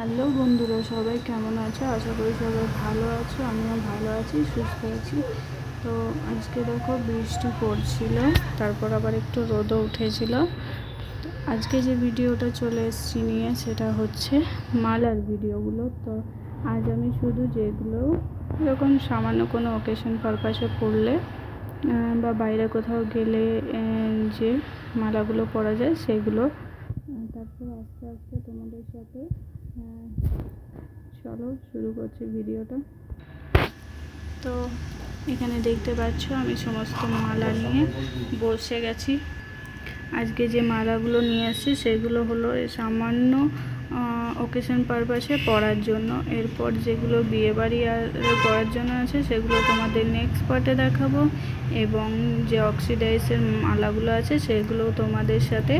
Hello বন্ধুরা, সবাই কেমন আছো? আশা করি সবাই ভালো আছো, আমিও ভালো আছি, সুস্থ আছি। তো আজকে দেখো বৃষ্টি পড়ছিল, তারপর আবার একটু রোদও উঠেছিল। আজকে যে ভিডিওটা চলে এসেছি নিয়ে, সেটা হচ্ছে মালার ভিডিওগুলো। তো আজ আমি শুধু যেগুলো এরকম সামান্য কোনো অকেশন পারপাসে পড়লে বা বাইরে কোথাও গেলে যে মালাগুলো পরা যায়, সেগুলো, তারপর আস্তে আস্তে তোমাদের সাথে চলো, শুরু করছি ভিডিওটা। তো এখানে দেখতে পাচ্ছ, আমি সমস্ত মালা নিয়ে বসে গেছি। আজকে যে মালাগুলো নিয়ে এসেছি সেগুলো হলো সামান্য ওকেশন পারপাসে পরার জন্য। এরপর যেগুলো বিয়েবাড়ি আর পরার জন্য আছে, সেগুলো তোমাদের নেক্সট পার্টে দেখাবো। এবং যে অক্সিডাইজের মালাগুলো আছে, সেগুলো তোমাদের সাথে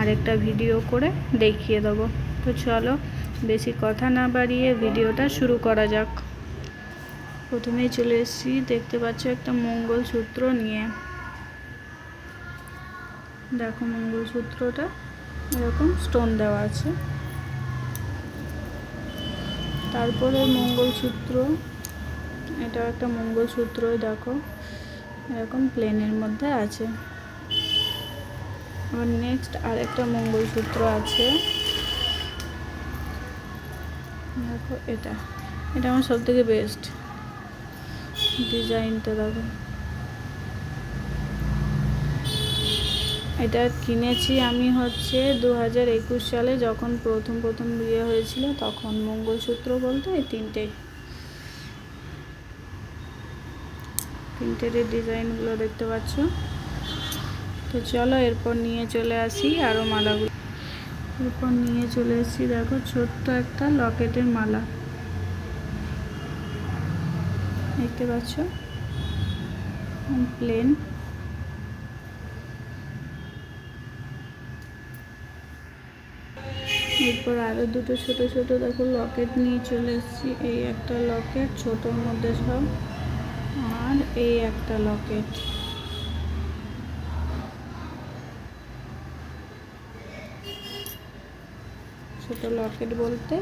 আরেকটা ভিডিও করে দেখিয়ে দেবো। তো চলো বেশি কথা না বাড়িয়ে ভিডিওটা শুরু করা যাক। প্রথমেই চলে এসেছি, দেখতে পাচ্ছ একটা মঙ্গলসূত্র নিয়ে। দেখো মঙ্গলসূত্রটা, এরকম স্টোন দেওয়া আছে। তারপরে মঙ্গলসূত্র, এটাও একটা মঙ্গলসূত্র, দেখো, এরকম প্লেনের মধ্যে আছে। আবার নেক্সট আরেকটা মঙ্গলসূত্র আছে। দেখো এটা। এটা আমার সব থেকে বেস্ট ডিজাইনটা দেখো। এটা কিনেছি আমি হচ্ছে দু হাজার একুশ সালে যখন প্রথম প্রথম বিয়ে হয়েছিল, তখন মঙ্গলসূত্র বলতে এই তিনটে। তিনটের ডিজাইনগুলো দেখতে পাচ্ছ। তো চলো এরপর নিয়ে চলে আসি আরও মালাগুলো। এরপর নিয়ে চলে এসেছি। দেখো ছোট্ট একটা লকেটের মালা। দেখতে পাচ্ছ? প্লেন এরপর আরও দুটো ছোট ছোট দেখো লকেট নিয়ে চলে এসেছি। এই একটা লকেট ছোটোর মধ্যে সব। আর এই একটা লকেট। ছোট লকেট বলতে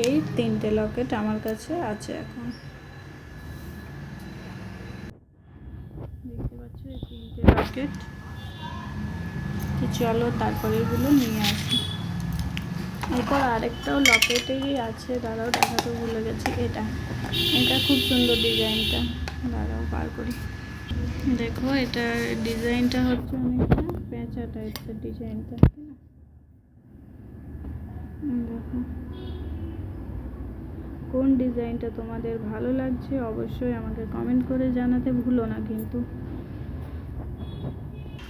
এই তিনটে লকেট আমার কাছে আছে এখন। দেখতে পাচ্ছ এই তিনটে লকেট? চলো তারপরে এগুলো নিয়ে আসি। এরপর আরেকটাও লকেটেই আছে। দাঁড়াও, দেখাতে ভুলে গেছি। এটা এটা খুব সুন্দর ডিজাইনটা। দাঁড়াও, বার করি। দেখো, এটার ডিজাইনটা হচ্ছে অনেকটা পেঁচা টাইপের ডিজাইনটা দেখো। কোন ডিজাইনটা তোমাদের ভালো লাগছে অবশ্যই আমাকে কমেন্ট করে জানাতে ভুলো না কিন্তু।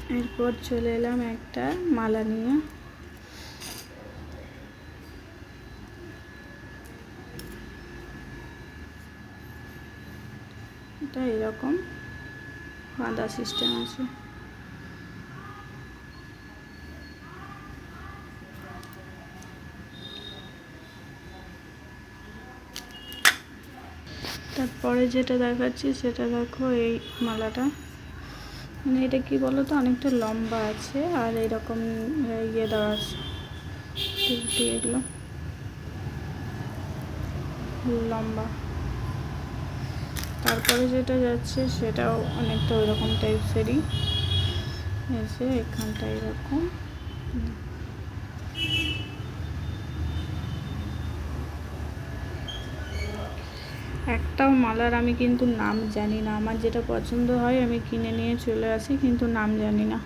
এরপর চলে এলাম একটা মালা নিয়ে। এটা এরকম বাঁধা সিস্টেম আছে। তারপরে যেটা দেখাচ্ছি সেটা দেখো এই মালাটা। মানে এটা কি বলো তো অনেকটা লম্বা আছে আর এরকম ইয়ে দেওয়া আছে। এগুলো। লম্বা। তারপরে যেটা যাচ্ছে সেটাও অনেকটা ওইরকম টাইপসেরই এসে এখানটা এরকম। একটাও মালার আমি কিন্তু নাম জানি না। আমার যেটা পছন্দ হয় আমি কিনে নিয়ে চলে আসি, কিন্তু নাম জানি না।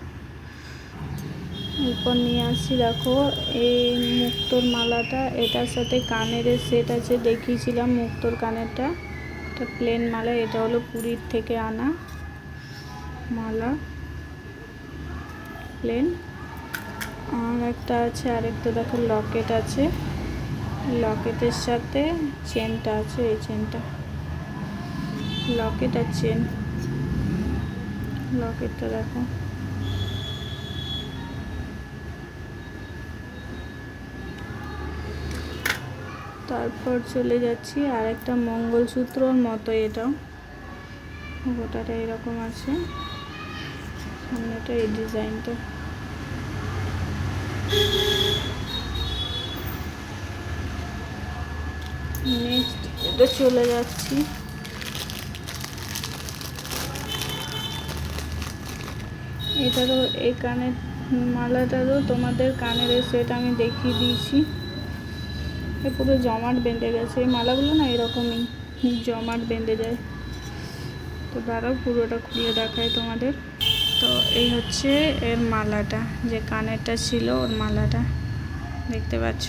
এরপর নিয়ে আসছি, দেখো, এই মুক্তোর মালাটা। এটার সাথে কানের সেট আছে, দেখিয়েছিলাম মুক্তোর কানেরটা। এটা প্লেন মালা, এটা হলো পুরীর থেকে আনা মালা। প্লেন আর একটা আছে, আরেকটা দেখো লকেট আছে। লকেটের সাথে চেনটা আছে, এই চেনটা। লকেট আর চেন। লকেটটা দেখো। তারপর চলে যাচ্ছি আর একটা মঙ্গলসূত্রর মতো এটাও। গোটাটা এরকম আছে। সামনেটা এই ডিজাইনটা। এটা চলে যাচ্ছি। এটারও এই কানের মালাটারও তোমাদের কানের সেট আমি দেখিয়ে দিয়েছি। এ পুরো জমাট বেঁধে গেছে। এই মালাগুলো না এরকমই জমাট বেঁধে যায়। তো দাঁড়াও, পুরোটা খুলে দেখায় তোমাদের। তো এই হচ্ছে এর মালাটা, যে কানেরটা ছিল ওর মালাটা। দেখতে পাচ্ছ?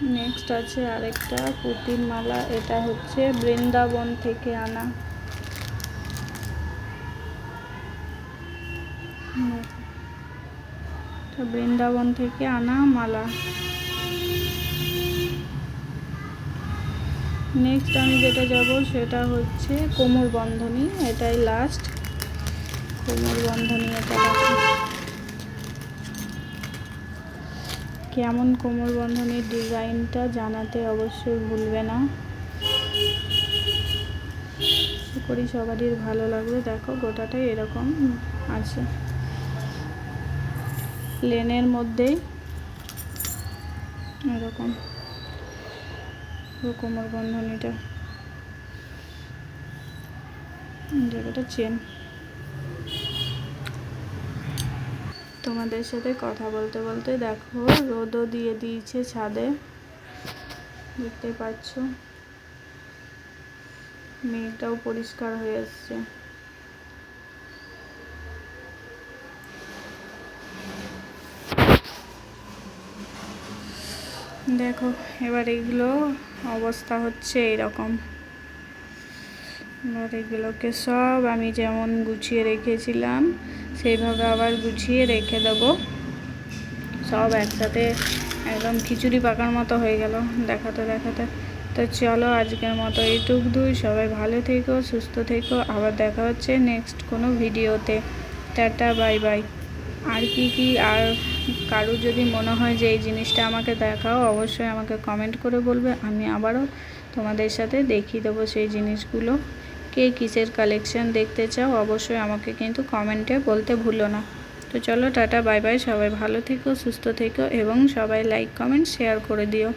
নেক্সট আছে আরেকটা, পুতির মালা, এটা হচ্ছে বৃন্দাবন থেকে আনা। বৃন্দাবন থেকে আনা মালা। নেক্সট আমি যেটা যাব সেটা হচ্ছে কোমর বন্ধনী এটাই লাস্ট কোমর বন্ধনী এটা দেখো কেমন কোমর বন্ধনীর ডিজাইনটা জানাতে অবশ্যই ভুলবে না। করি সবারই ভালো লাগবে। দেখো গোটাটাই এরকম আছে। লেনের মধ্যেই এরকম কোমর বন্ধনীটা। জায়গাটা চেন। তোমাদের সাথে কথা বলতে বলতে দেখো রোদও দিয়ে দিয়েছে ছাদে। দেখতে পাচ্ছ? মেঘটাও পরিষ্কার হয়ে এসছে। দেখো, এবার এগুলো অবস্থা হচ্ছে এইরকম এবার এগুলোকে সব আমি যেমন গুছিয়ে রেখেছিলাম সেইভাবে আবার গুছিয়ে রেখে দেবো। সব একসাথে একদম খিচুড়ি পাকার মতো হয়ে গেল দেখাতে দেখাতে। তো চলো আজকের মতো এইটুক দুই। সবাই ভালো থেকো, সুস্থ থেকো। আবার দেখা হচ্ছে নেক্সট কোনো ভিডিওতে। Tata, bye bye. আর কি কি আর কারও যদি মনে হয় যে এই জিনিসটা আমাকে দেখাও, অবশ্যই আমাকে কমেন্ট করে বলবে। আমি আবারও তোমাদের সাথে দেখিয়ে দেবো সেই জিনিসগুলো। কে কিসের কালেকশন দেখতে চাও, অবশ্যই আমাকে কিন্তু কমেন্টে বলতে ভুলো না। তো চলো টাটা বাই বাই সবাই ভালো থেকো, সুস্থ থেকো এবং সবাই লাইক কমেন্ট শেয়ার করে দিও।